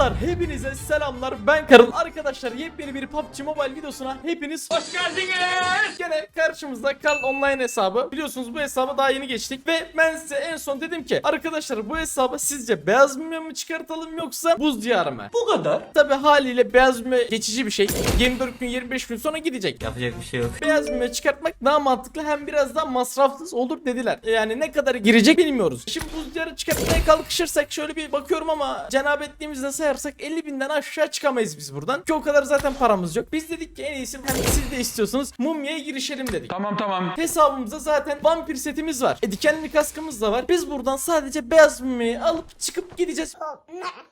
Dostlar hepinize selamlar ben Karıl Arkadaşlar yepyeni bir PUBG Mobile videosuna hepiniz hoş geldiniz Gene karşımızda Karl Online hesabı Biliyorsunuz bu hesabı daha yeni geçtik Ve ben size en son dedim ki Arkadaşlar bu hesabı sizce beyaz mumya mı çıkartalım yoksa buz diyarı mı? Bu kadar Tabi haliyle beyaz mumya geçici bir şey 24 gün 25 gün sonra gidecek Yapacak bir şey yok. Beyaz mumya çıkartmak daha mantıklı hem biraz daha masrafsız olur dediler. Yani ne kadar girecek bilmiyoruz. Şimdi buz diyarı çıkartmaya kalkışırsak şöyle bir bakıyorum ama cenabetliğimizle sayarsak 50 binden aşağı çıkamayız biz buradan. Ki o kadar zaten paramız yok. Biz dedik ki en iyisi hem siz de istiyorsunuz mumyaya girişelim dedik. Tamam tamam. Hesabımızda zaten vampir setimiz var. E, dikenli kaskımız da var. Biz buradan sadece beyaz mumyayı alıp çıkıp gideceğiz.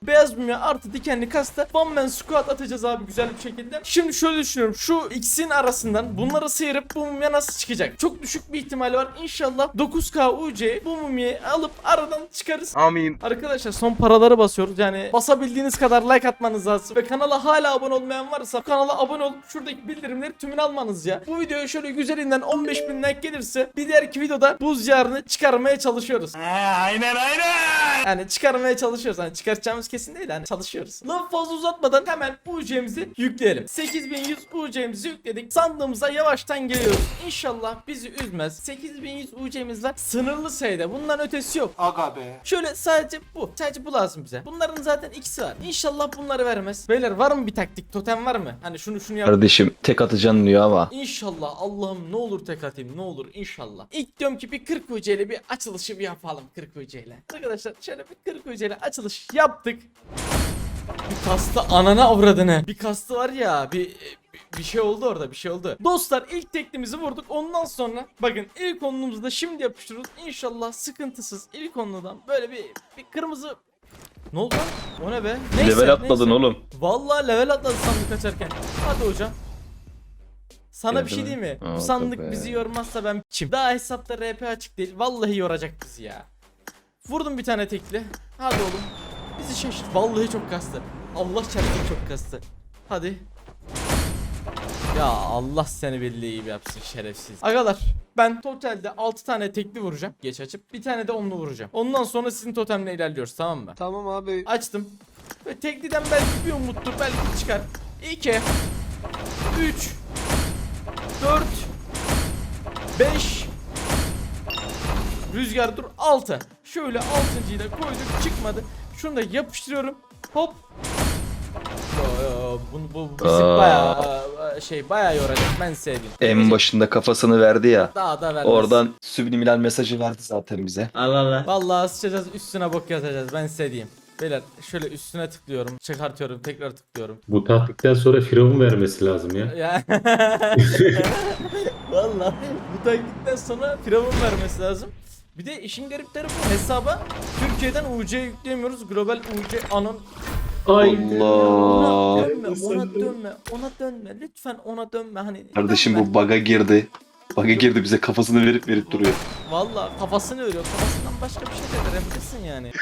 Beyaz mumya artı dikenli kaskta one man squat atacağız abi güzel bir şekilde. Şimdi şöyle düşünüyorum. Şu ikisinin arasından bunları sıyırıp bu mumya nasıl çıkacak? Çok düşük bir ihtimal var. İnşallah 9K UC bu mumyayı alıp aradan çıkarız. Amin. Arkadaşlar son paraları basıyoruz. Yani basabildiğiniz kadar like atmanız lazım. Ve kanala hala abone olmayan varsa kanala abone olup şuradaki bildirimleri tümünü almanız ya. Bu videoya şöyle güzelinden 15 bin like gelirse bir diğerki videoda buz yarını çıkarmaya çalışıyoruz. aynen aynen. Yani çıkarmaya çalışıyoruz. Hani çıkartacağımız kesin değil hani çalışıyoruz. Lafı fazla uzatmadan hemen UC'mizi yükleyelim. 8100 UC'mizi yükledik. Sandığımıza yavaştan geliyoruz. İnşallah bizi üzmez. 8100 UC'miz var. Sınırlı sayıda. Bundan ötesi yok. Aga be. Şöyle sadece bu. Sadece bu lazım bize. Bunların zaten ikisi var. İnşallah bunları vermez. Beyler var mı bir taktik? Totem var mı? Hani şunu şunu yap. Kardeşim tek atacaksın diyor ama. İnşallah Allah'ım ne olur tek atayım ne olur inşallah. İlk diyorum ki bir 40 UC ile bir açılışı bir yapalım 40 UC ile. Arkadaşlar şöyle bir 40 UC ile açılış yaptık. Bir kastı anana avradını. Bir kastı var ya bir, bir şey oldu orada bir şey oldu. Dostlar ilk teklimizi vurduk ondan sonra bakın ilk onluğumuzu da şimdi yapıştırıyoruz. İnşallah sıkıntısız ilk onludan böyle bir, bir kırmızı ne oldu lan? O ne be? Neyse, Level atladın neyse. oğlum. Vallahi level atladı sandık açarken. Hadi hocam. Sana bir şey diyeyim mi? Aa, Bu sandık tabii. bizi yormazsa ben çim. Daha hesapta RP açık değil. Vallahi yoracak bizi ya. Vurdum bir tane tekli. Hadi oğlum. Bizi şaşırt. Vallahi çok kastı. Allah çarpsın çok kastı. Hadi. Ya Allah seni bildiği gibi yapsın şerefsiz. Agalar ben totalde 6 tane tekli vuracağım. Geç açıp bir tane de onlu vuracağım. Ondan sonra sizin totemle ilerliyoruz tamam mı? Tamam abi. Açtım. Ve tekliden belki bir umuttur belki çıkar. 2 3 4 5 Rüzgar dur 6 Şöyle 6.yı da koyduk çıkmadı. Şunu da yapıştırıyorum. Hop. Yo, yo, bu, bu bizi Aa. bayağı e, şey bayağı yoracak ben sevdim. En başında kafasını verdi ya. Daha da vermez. Oradan subliminal mesajı verdi zaten bize. Allah Allah. Vallahi sıçacağız üstüne bok yazacağız ben size diyeyim. Beyler şöyle üstüne tıklıyorum, çıkartıyorum, tekrar tıklıyorum. Bu taktikten sonra firavun vermesi lazım ya. Ya. Vallahi bu taktikten sonra firavun vermesi lazım. Bir de işin garip tarafı hesaba Türkiye'den UC yükleyemiyoruz. Global UC anon. Ona Allah. dönme, ona dönme, ona dönme. Lütfen ona dönme hani. Kardeşim dönme. bu baga girdi. Baga girdi bize kafasını verip verip duruyor. Vallahi kafasını örüyor. Kafasından başka bir şey de verebilirsin yani.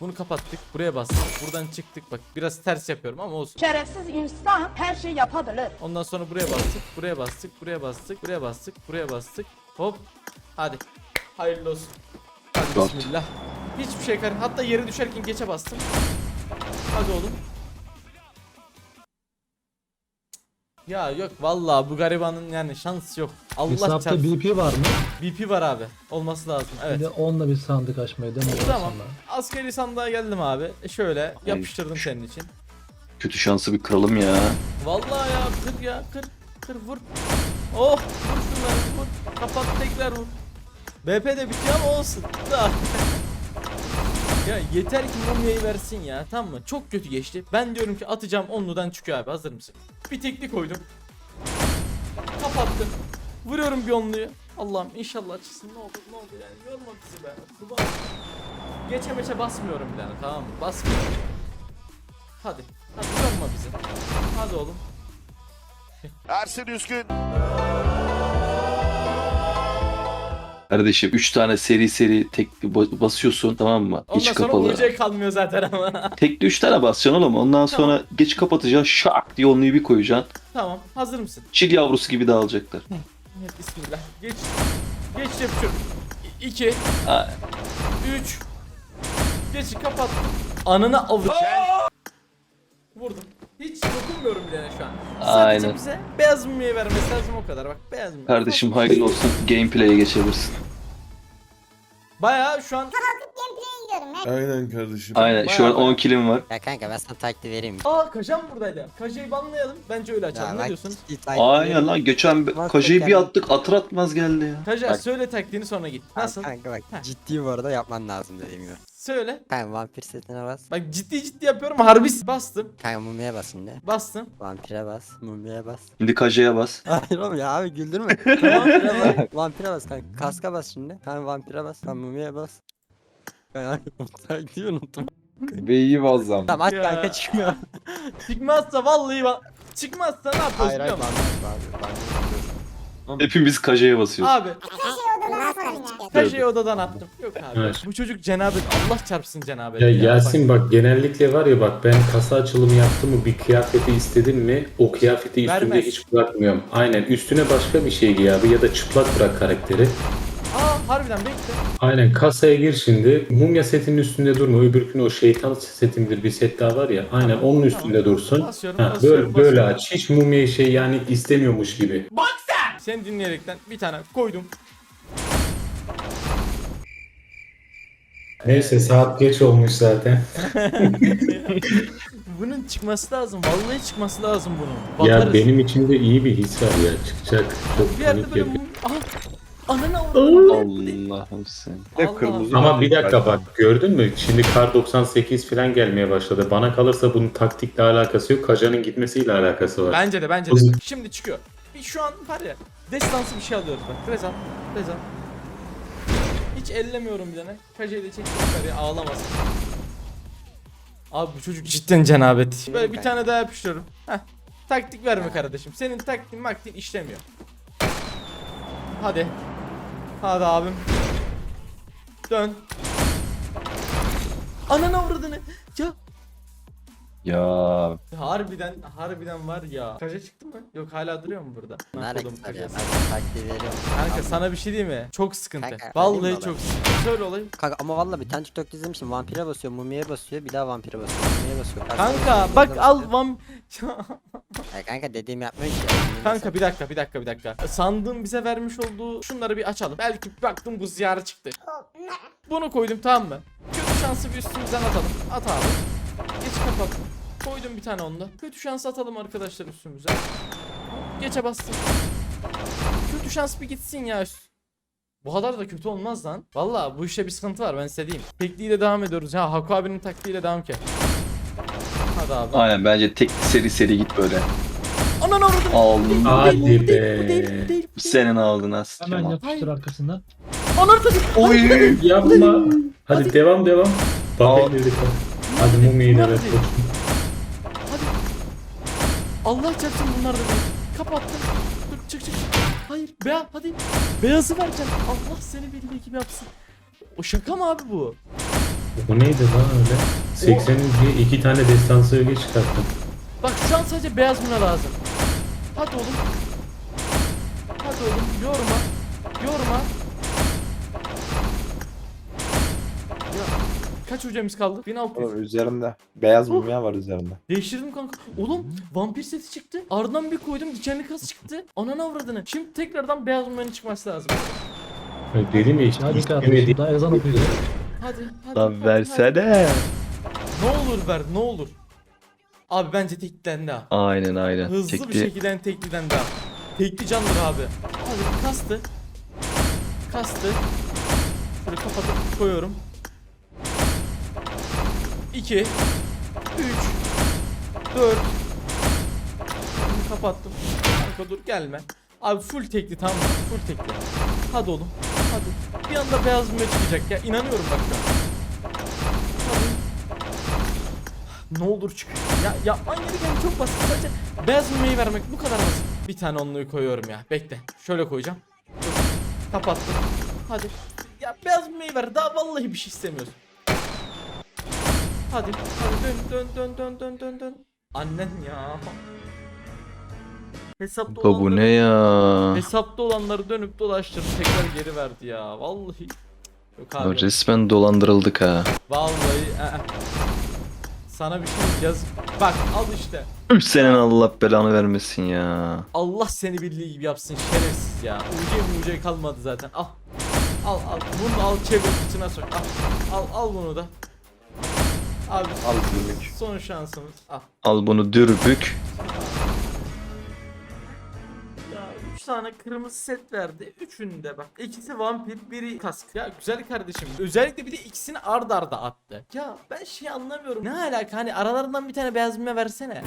Bunu kapattık. Buraya bastık. Buradan çıktık. Bak biraz ters yapıyorum ama olsun. Şerefsiz insan her şey yapabilir. Ondan sonra buraya bastık, buraya bastık, buraya bastık, buraya bastık, buraya bastık. Hop. Hadi. Hayırlı olsun. Hadi bismillah. Hiçbir şey kar. Hatta yere düşerken geçe bastım. Hadi oğlum. Ya yok vallahi bu garibanın yani şansı yok. Allah Hesapta çarpsın. BP var mı? BP var abi. Olması lazım. Evet. Bir de onunla bir sandık açmayı deneyelim Tamam. Askeri sandığa geldim abi. E Şöyle yapıştırdım senin için. Kötü şansı bir kralım ya. Vallahi ya kır ya kır kır vur. Oh vur şunları vur. Kapat tekrar vur. BP de bitiyor ama olsun. Da. Ya yeter ki mumyayı versin ya tamam mı? Çok kötü geçti. Ben diyorum ki atacağım onludan çıkıyor abi hazır mısın? Bir tekli koydum. Kapattım. Vuruyorum bir onluyu. Allah'ım inşallah açılsın ne olur ne olur yani yorma bizi be. Kurban. Geçe meçe basmıyorum bir tane tamam mı? Basmıyorum. Hadi. Hadi yorma bizi. Hadi oğlum. Ersin Üskün. Kardeşim 3 tane seri seri tekli ba- basıyorsun tamam mı? Ondan İçi sonra kapalı. uyuyacak kalmıyor zaten ama. Tekli 3 tane basacaksın oğlum. Ondan sonra geç kapatacaksın. Şak diye onluyu bir koyacaksın. tamam hazır mısın? Çil yavrusu gibi dağılacaklar. Evet bismillah. Geç. Geç yapıyorum. 2 Ha. 3 Geç kapat. Anını avut. Dokunmuyorum bile şu an. Aynen. Sadece bize beyaz mumya vermesi lazım o kadar bak beyaz mumya. Kardeşim hayırlı olsun. Gameplay'e geçebilirsin. Bayağı şu an Aynen kardeşim. Aynen şu an Bayağı- 10 kilim var. Ya kanka ben sana taktiği vereyim. Aa Kajan buradaydı. Kaja'yı banlayalım. Bence öyle açalım. Ya ne diyorsun? Aynen lan geçen Bak, kajayı bir attık atır atmaz geldi ya. Kaja Bak. söyle taktiğini sonra git. Nasıl? Kanka bak Heh. ciddi bu arada yapman lazım dediğim gibi. Söyle. Kanka vampir setine bas. Bak ciddi ciddi yapıyorum. Harbi bastım. Kanka mumyaya bas şimdi. Bastım. Vampire bas. Mumyaya bas. Şimdi kajaya bas. Hayır oğlum ya abi güldürme. vampire bas. Vampire bas kanka. Kaska bas şimdi. Kanka vampire bas. Kanka mumyaya bas. Kanka taktiği unuttum. Beyi bazzam. Tamam aç Ya. kanka çıkmıyor. Çıkmazsa vallahi bak. Çıkmazsa ne yapıyoruz hayır biliyor hayır musun? vampir abi. Vampir. Hepimiz kajaya basıyoruz. Abi. Kaja'yı odadan attım. Yok abi. Evet. Bu çocuk cenabet. Allah çarpsın cenabet. Ya Yasin bak genellikle var ya bak ben kasa açılımı yaptım mı bir kıyafeti istedim mi o kıyafeti üstünde Vermez. hiç bırakmıyorum. Aynen üstüne başka bir şey giy abi ya da çıplak bırak karakteri. Aa harbiden bekle. Aynen kasaya gir şimdi. Mumya setinin üstünde durma. Öbürkün o şeytan setimdir bir set daha var ya. Aynen onun üstünde dursun. Basıyorum, Ha, basıyorum, böyle, böyle basıyorum. aç. Hiç mumyayı şey yani istemiyormuş gibi. Seni dinleyerekten bir tane koydum. Neyse saat geç olmuş zaten. Bunun çıkması lazım. Vallahi çıkması lazım bunun. ya Bakarız. benim içimde iyi bir his var ya. Çıkacak. Çok bir yerde panik böyle yapıyor. Ananı avradım. Allah'ım sen. Allah. kırmızı. Ama bir dakika bak gördün mü? Şimdi kar 98 falan gelmeye başladı. Bana kalırsa bunun taktikle alakası yok. Kaja'nın gitmesiyle alakası var. Bence de bence de. Şimdi çıkıyor. Bir şu an var ya. Destansı bir şey alıyoruz bak. Rezan. Rezan. Hiç ellemiyorum bir tane. Kajayı da çektim yukarıya ağlamasın. Abi bu çocuk cidden cenabet. Böyle bir tane daha yapıştırıyorum. Heh. Taktik verme kardeşim. Senin taktiğin maktin işlemiyor. Hadi. Hadi abim. Dön. Ananı avradını. Ya Ya Harbiden harbiden var ya. Kaja çıktı mı? Yok hala duruyor mu burada? Ne Lan alakası kodum var ya ben kajası. sana taktiği veriyorum. Kanka sana bir şey diyeyim mi? Çok sıkıntı. Kanka, Vallahi çok sıkıntı. Söyle olayım. Kanka ama valla bir tane TikTok'ta izlemişim. Vampire basıyor, mumyaya basıyor, bir daha vampire basıyor, mumyaya basıyor. Kanka bak al vam... Ya kanka dediğimi yapmıyor ki. Kanka bir dakika bir dakika bir dakika. Sandığım bize vermiş olduğu şunları bir açalım. Belki bir baktım bu ziyarı çıktı. Bunu koydum tamam mı? Kötü şansı bir üstümüzden atalım. At abi. Geç kapat. Koydum bir tane onda. Kötü şans atalım arkadaşlar üstümüze. Geçe bastım. Kötü şans bir gitsin ya. Bu kadar da kötü olmaz lan. Valla bu işte bir sıkıntı var ben size diyeyim. Tekliğiyle devam ediyoruz. Ha Haku abinin taktiğiyle devam ki. Hadi abi. aynen bence tek seri seri git böyle. Anan avradım. Aldım. Hadi be. Senin ağzına Hemen sıçacağım. yapıştır arkasından. Anan tabii. Oy. Yapma. Hadi, devam devam. Bak dedik. Hadi. Hadi. Hadi. Allah çarpsın bunlar da. Kapattım. Dur çık çık. Hayır. Beyaz hadi. Beyazı vereceğim. Allah seni bildiği gibi yapsın. O şaka mı abi bu? Bu neydi lan öyle? 80 diye iki tane destansı öge çıkarttım. Bak şu an sadece beyaz buna lazım. Hadi oğlum. Hadi oğlum. Yorma. Yorma. Ya kaç hocamız kaldı? 1600. Oğlum üzerinde. Beyaz mumya var üzerinde. Değiştirdim kanka. Oğlum vampir seti çıktı. Ardından bir koydum dikenli kas çıktı. Ananı avradını. Şimdi tekrardan beyaz mumyanın çıkması lazım. Dedim ya işte Hadi kardeşim daha ezan okuyacak. Hadi hadi. Lan hadi, versene. hadi. Ne olur ver ne olur. Abi bence tekliden daha. Aynen aynen. Hızlı bir Tekli. şekilde tekliden daha. Tekli candır abi. Abi kastı. Kastı. Şöyle kapatıp koyuyorum. 2 3 4 Kapattım. Kanka dur gelme. Abi full tekli tamam mı? Full tekli. Hadi oğlum. Hadi. Bir anda beyaz mumya çıkacak ya. İnanıyorum bak şu an. Ne olur çık. Ya yapman gereken çok basit. Sadece beyaz mumyayı vermek bu kadar basit. Bir tane onluyu koyuyorum ya. Bekle. Şöyle koyacağım. Kapattım. Hadi. Ya beyaz mumyayı ver. Daha vallahi bir şey istemiyorsun. Hadi. Hadi dön dön dön dön dön dön dön. Annen ya. Hesapta Bu olanları, ne ya? hesapta olanları dönüp dolaştırıp tekrar geri verdi ya. Vallahi. Yok abi. Ya Resmen dolandırıldık ha. Vallahi. ı-ı. Sana bir şey yaz. Bak al işte. Senin Allah belanı vermesin ya. Allah seni bildiği gibi yapsın şerefsiz ya. Ucu mucu kalmadı zaten. Al. Al al. Bunu al çevir içine sok. Al. Al al bunu da. Abi Al günlük. son şansımız. Al. Al bunu dürbük. Ya 3 tane kırmızı set verdi. Üçünde bak. İkisi vampir, biri kask. Ya güzel kardeşim. Özellikle bir de ikisini ard arda attı. Ya ben şey anlamıyorum. Ne alaka hani aralarından bir tane beyaz mime versene.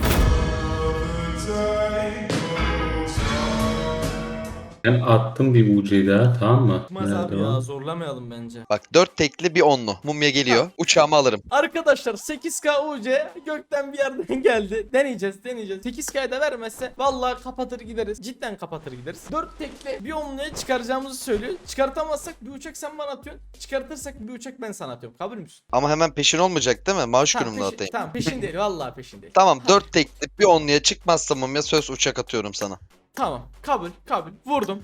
Ben attım bir UC'yi daha tamam mı? Nerede abi o? ya zorlamayalım bence. Bak 4 tekli bir onlu. Mumya geliyor. Uçağımı alırım. Arkadaşlar 8K UC gökten bir yerden geldi. Deneyeceğiz deneyeceğiz. 8K'yı da vermezse vallahi kapatır gideriz. Cidden kapatır gideriz. 4 tekli bir onluya çıkaracağımızı söylüyor. Çıkartamazsak bir uçak sen bana atıyorsun. Çıkartırsak bir uçak ben sana atıyorum. Kabul müsün? Ama hemen peşin olmayacak değil mi? Maaş günümde peşin, atayım. tamam peşin değil vallahi peşin değil. Tamam 4 tekli bir onluya çıkmazsa mumya söz uçak atıyorum sana. Tamam kabul kabul vurdum.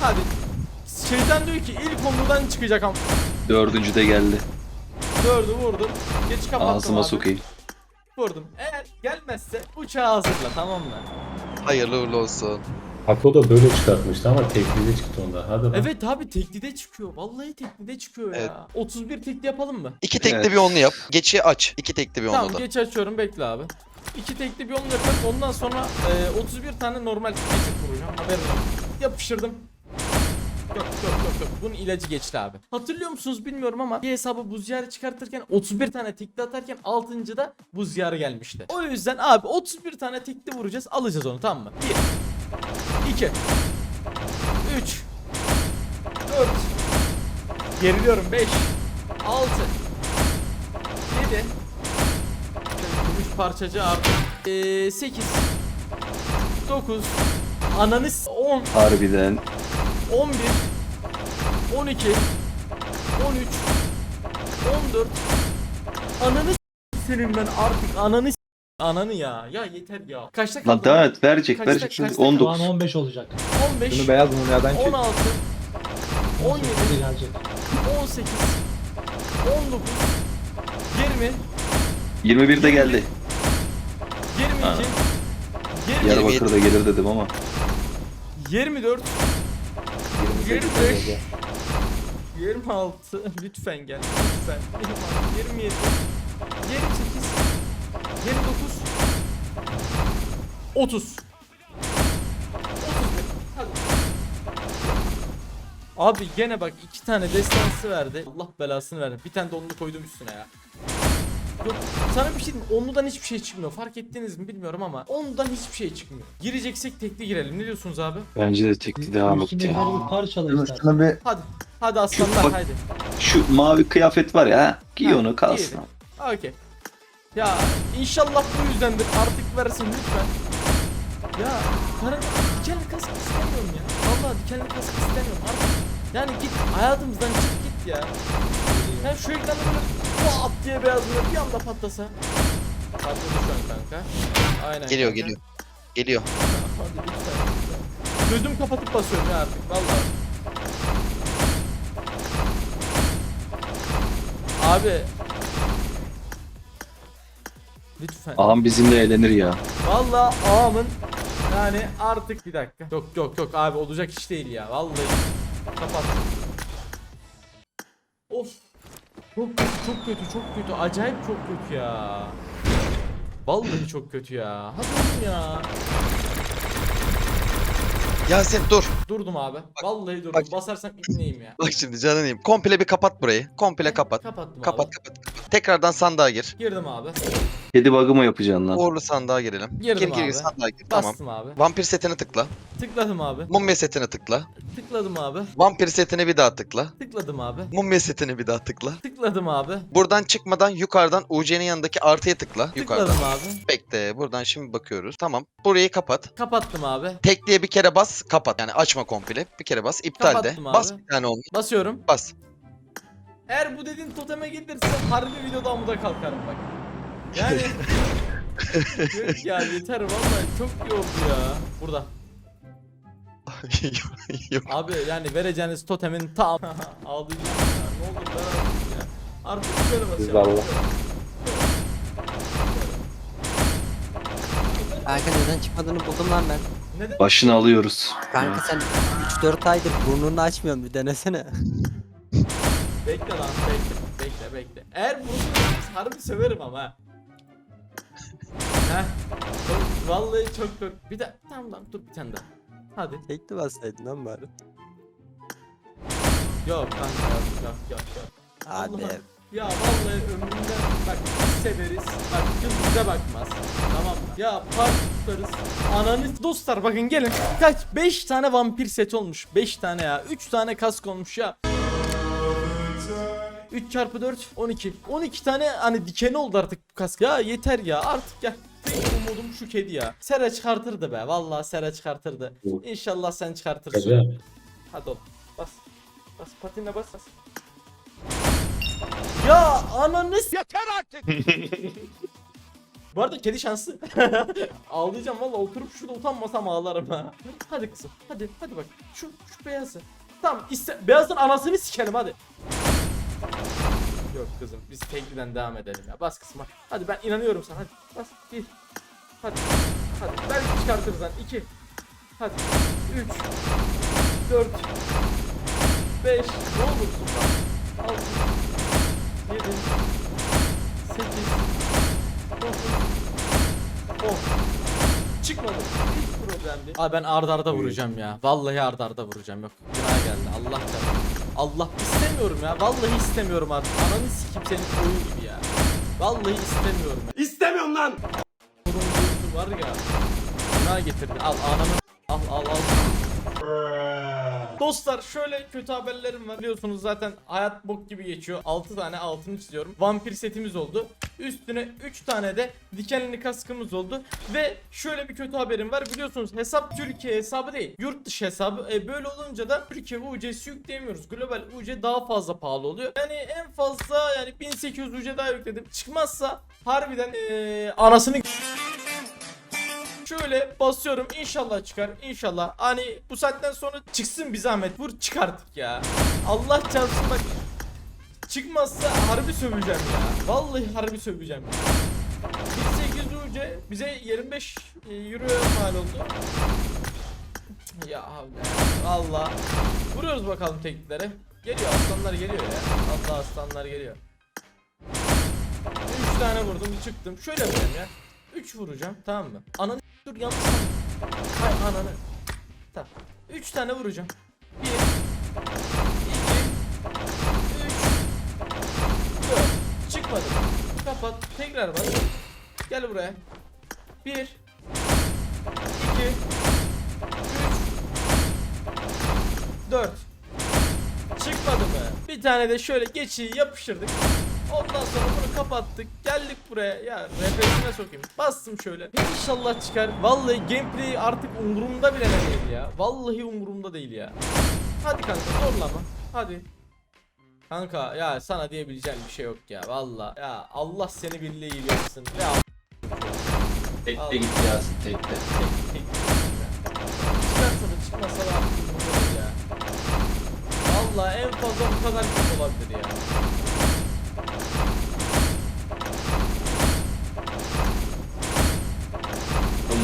Hadi. Şeytan diyor ki ilk onludan çıkacak ama. Dördüncü de geldi. Dördü vurdum. Geç kapattım Ağzıma abi. sokayım. Vurdum. Eğer gelmezse uçağı hazırla tamam mı? Hayırlı uğurlu olsun. Apo da böyle çıkartmıştı ama teklide çıktı onda. Hadi lan. Evet abi teklide çıkıyor. Vallahi teklide çıkıyor Evet. ya. 31 tekli yapalım mı? 2 tekli Evet. bir onlu yap. Geçi aç. 2 tekli bir onlu Tamam da. geç açıyorum bekle abi. İki tekli bir onu yapıyorum. Ondan sonra e, 31 tane normal geçip vuracağım. Haberin olsun. Yapıştırdım. Yok yok yok yok. Bunun ilacı geçti abi. Hatırlıyor musunuz bilmiyorum ama bir hesabı buz yarı çıkartırken 31 tane tekli atarken 6. da buz yarı gelmişti. O yüzden abi 31 tane tekli vuracağız. Alacağız onu tamam mı? 1 2 3 4 Geriliyorum 5 6 7 Gümüş parçacı artık ee, 8 9 Ananı s- 10 Harbiden. 11 12 13 14 Ananı senin ben artık ananı Ananı ya ya yeter ya Kaçta Lan kaldı? devam et. Verecek Kaçta- verecek. kaçta- an 19. 15 olacak. 15 Şunu beyaz mumyadan çek. 16 17 17 gelecek. 18 19 20 21 de geldi. 22 Ha. 20 Diyarbakır da gelir dedim ama. 24 28 25 olacak. 26 lütfen gel lütfen 26 27 28 29 30 31 Hadi Abi gene bak iki tane destansı verdi. Allah belasını verdi. Bir tane de onlu koydum üstüne ya. Yok sana bir şey diyeyim. Onludan hiçbir şey çıkmıyor. Fark ettiniz mi bilmiyorum ama ondan hiçbir şey çıkmıyor. Gireceksek tekli girelim. Ne diyorsunuz abi? Bence de tekli devam et İkini ya. bir parçala istersen. Şunu bir Hadi. Hadi aslanlar bak- haydi. Şu mavi kıyafet var ya. Giy Ha, onu kalsın. giyelim. Okey. Ya inşallah bu yüzdendir. Artık versin lütfen. Ya para dikenli kask istemiyorum ya. Vallahi dikenli kask istemiyorum artık. Yani git hayatımızdan çık git ya. Ben şu ekranda böyle pat diye beyaz bir anda patlasa. Patladı şu an kanka. Aynen. Geliyor kanka. geliyor. Geliyor. Hadi lütfen. lütfen. Gözüm kapatıp basıyorum ya artık vallahi. Abi. Lütfen. Ağam bizimle eğlenir ya. Vallahi ağamın yani artık bir dakika. Yok yok yok abi olacak iş değil ya. Vallahi kapat. Of. Çok kötü çok kötü çok kötü. Acayip çok kötü ya. Vallahi çok kötü ya. Hadi oğlum ya. Yasin dur. Durdum abi. Vallahi durdum. Bak- Basarsam ipneyim ya. Bak şimdi canınıyım. Komple bir kapat burayı. Komple kapat. Kapattım Kapat abi. kapat. kapat. Tekrardan sandığa gir. Girdim abi. Kedi bug'ı mı yapacaksın lan? Uğurlu sandığa girelim. Girdim gir gir abi. gir sandığa gir. Tamam. Bastım abi. Vampir setini tıkla. Tıkladım abi. Mumya setini tıkla. Tıkladım abi. Vampir setini bir daha tıkla. Tıkladım abi. Mumya setini bir daha tıkla. Tıkladım abi. Buradan çıkmadan yukarıdan UC'nin yanındaki artıya tıkla. Yukarıdan. Tıkladım abi. Bekle. Buradan şimdi bakıyoruz. Tamam. Burayı kapat. Kapattım abi. Tekliye bir kere bas. Kapat. Yani açma Kapatma komple. Bir kere bas. İptal Kapattım de. abi. Bas bir tane olmuş. Basıyorum. Bas. Eğer bu dediğin toteme gelirse harbi videoda amuda kalkarım bak. Yani... Diyor ki ya yeter vallahi çok iyi oldu ya. Burada. Yok. Abi yani vereceğiniz totemin tam aldığı gibi ya. Ne olur ver artık ya. Artık şöyle Biz basacağım. valla. Arka çıkmadığını buldum lan ben. Neden? Başını alıyoruz. Kanka sen 3-4 aydır burnunu açmıyorsun bir denesene. Bekle lan bekle. Bekle bekle. Eğer bunu harbi söverim ama. ha. Heh. Oğlum, Vallahi çok çok. Bir de tamam lan dur bir tane daha. Hadi. Tekli bassaydın lan bari. Yok kanka yok yok yok yok. Hadi. Allah'ım. Ya vallahi ömrümde bak biz severiz. Bak kız bize bakmaz. Tamam? Ya park tutarız. Ananı dostlar bakın gelin. Kaç? 5 tane vampir set olmuş. 5 tane ya. 3 tane kask olmuş ya. 3 çarpı 4 12. 12 tane hani dikeni oldu artık bu kask. Ya yeter ya artık gel. Tek umudum şu kedi ya. Sera çıkartırdı be. Vallahi Sera çıkartırdı. İnşallah sen çıkartırsın. Kaca. Hadi oğlum. Bas. Bas patinle bas bas. Ya ananı Yeter artık. Bu arada kedi şanslı. Ağlayacağım valla oturup şurada utanmasam ağlarım ha. Hadi kızım hadi hadi bak şu şu beyazı. Tamam iste beyazın anasını sikelim hadi. Yok kızım biz tekliden devam edelim ya bas kızım hadi. Ben inanıyorum sana hadi bas bir. Hadi hadi belki çıkartırız lan iki. Hadi üç. Dört. Beş. Ne olursun lan. Altı. Yedi. Sekiz. Dokuz. On. Çıkmadı. Hiç problem değil. Abi ben arda arda vuracağım ya. Vallahi arda arda vuracağım. Yok. Günah geldi. Allah çarpsın. Allah istemiyorum ya. Vallahi istemiyorum artık. Ananı sikim senin oyun gibi ya. Vallahi istemiyorum ya. İstemiyorum lan. Bunun var ya. Günah getirdi. Al ananı. Al al al. Dostlar şöyle kötü haberlerim var. Biliyorsunuz zaten hayat bok gibi geçiyor. 6 tane altını çiziyorum. Vampir setimiz oldu. Üstüne 3 tane de dikenli kaskımız oldu. Ve şöyle bir kötü haberim var. Biliyorsunuz hesap Türkiye hesabı değil. Yurt dışı hesabı. E, böyle olunca da Türkiye UC'si yükleyemiyoruz. Global UC daha fazla pahalı oluyor. Yani en fazla yani 1800 UC daha yükledim. Çıkmazsa harbiden e, anasını Şöyle basıyorum inşallah çıkar inşallah. Hani bu saatten sonra çıksın bir zahmet vur çıkarttık ya. Allah çarpsın bak. Çıkmazsa harbi söveceğim ya. Vallahi harbi söveceğim ya. 1800 UC bize 25 euro mal oldu. Ya valla vuruyoruz bakalım tekniklere. Geliyor aslanlar geliyor ya. Allah aslanlar geliyor. 3 tane vurdum çıktım. Şöyle yapacağım ya. 3 vuracağım tamam mı? Ananı dur yanlış Hay ananı. Tamam. 3 tane vuracağım. 1 2 3 4 Çıkmadı. Kapat. Tekrar bas. Gel buraya. 1 2 3 4 Çıkmadı mı? Bir tane de şöyle geçiyi yapıştırdık. Ondan sonra bunu kapattık. Geldik buraya. Ya RP'sine sokayım. Bastım şöyle. İnşallah çıkar. Vallahi gameplay artık umurumda bile değil ya. Vallahi umurumda değil ya. Hadi kanka zorlama. Hadi. Kanka ya sana diyebileceğim bir şey yok ya. Vallahi ya Allah seni billahi yapsın. Ya Tekte gitti Yasin tekte. tek tek Çıkarsa da çıkmasa da artık umurumda değil ya. Vallahi en fazla bu kadar kötü olabilir ya.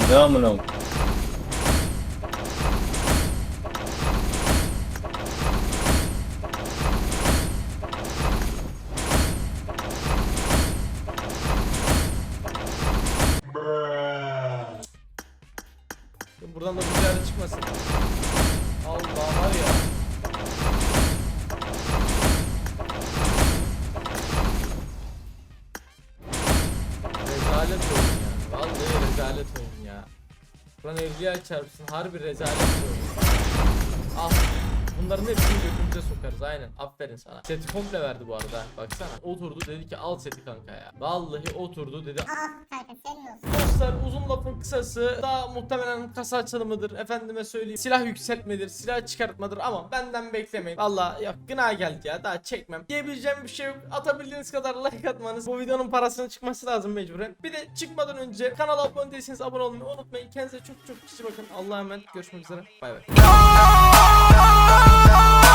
Oğlum çarpsın. Harbi rezalet. Bunların hepsini götümüze sokarız aynen. Aferin sana. Seti komple verdi bu arada. Baksana. Oturdu dedi ki al seti kanka ya. Vallahi oturdu dedi Ah kanka senin olsun. Dostlar uzun lafın kısası daha muhtemelen kasa açılımıdır efendime söyleyeyim silah yükseltmedir silah çıkartmadır ama benden beklemeyin Valla yok gına geldi ya daha çekmem diyebileceğim bir şey yok atabildiğiniz kadar like atmanız bu videonun parasının çıkması lazım mecburen bir de çıkmadan önce kanala abone değilseniz abone olmayı unutmayın kendinize çok çok kişi bakın Allah'a emanet görüşmek üzere bay bay Oh